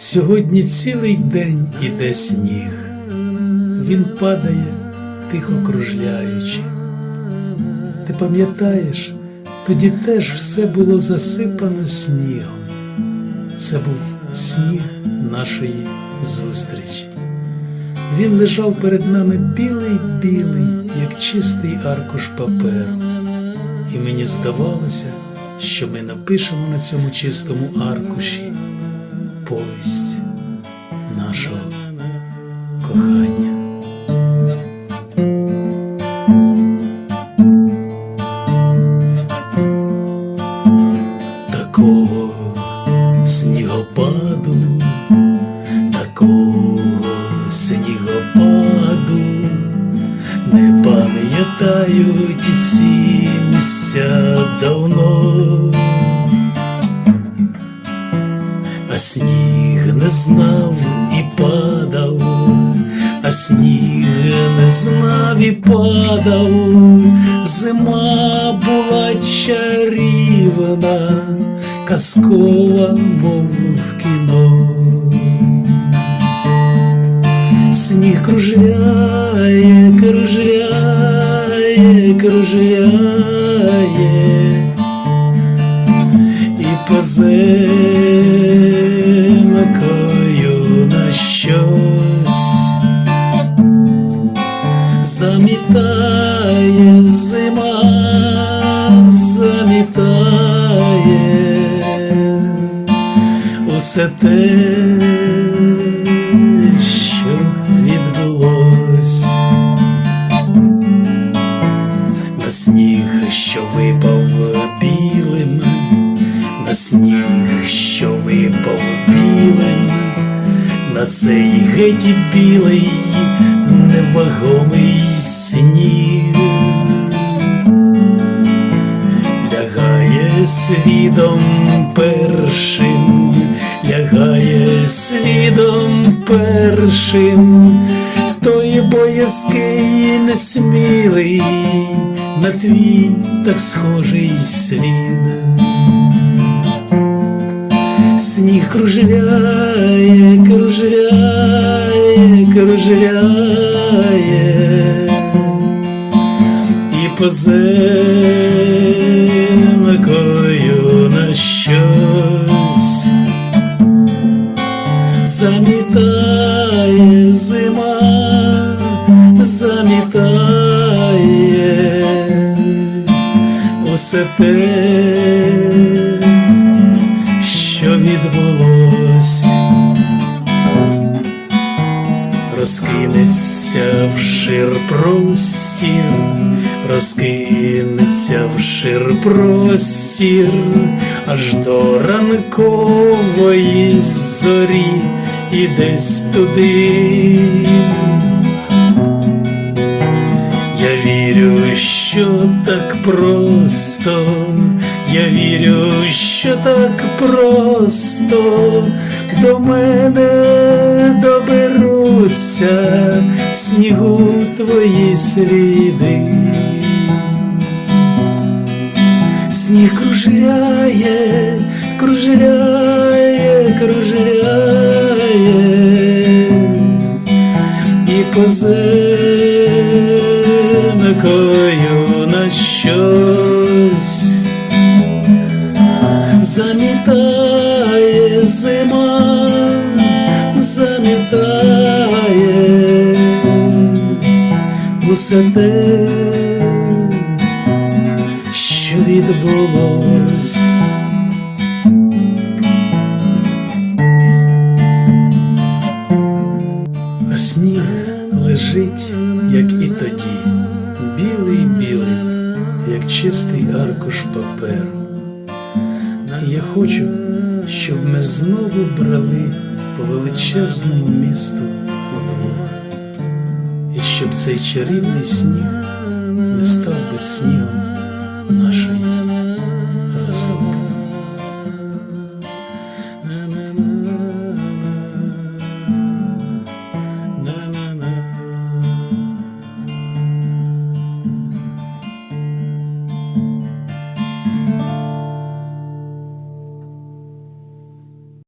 Сьогодні цілий день іде сніг, він падає, тихо кружляючи. Ти пам'ятаєш, тоді теж все було засипано снігом. Це був сніг нашої зустрічі. Він лежав перед нами білий-білий, як чистий аркуш паперу. І мені здавалося, що ми напишемо на цьому чистому аркуші повість нашого кохання. Такого снігопаду, такого снігопаду не пам'ятають ці місця давно, а сніг не знав і падав, а сніг не знав і падав, зима була чарівна, казкова, мов в кіно. Сніг кружляє, кружляє, кружляє, і по земкою на щось. Замітає зима, замітає усе те, що відбулось, на сніг, що випав білим, на сніг, на цей геть білий, невагомий сніг лягає слідом першим, лягає слідом першим, той боязкий несмілий, на твій так схожий слід. Сніг кружляє, кружляє, кружляє. І по земкою на щось замітає зима, замітає усе те, простір, розкинеться вшир простір, аж до ранкової зорі і десь туди. Я вірю, що так просто, я вірю, що так просто до мене доберуться в снігу твої сліди. Сніг кружляє, кружляє, кружляє і по земкою на щось усе те, що відбулось. А сніг лежить, як і тоді, білий-білий, як чистий аркуш паперу. І я хочу, щоб ми знову брали по величезному місту щоб цей чарівний сніг не став би снігом нашої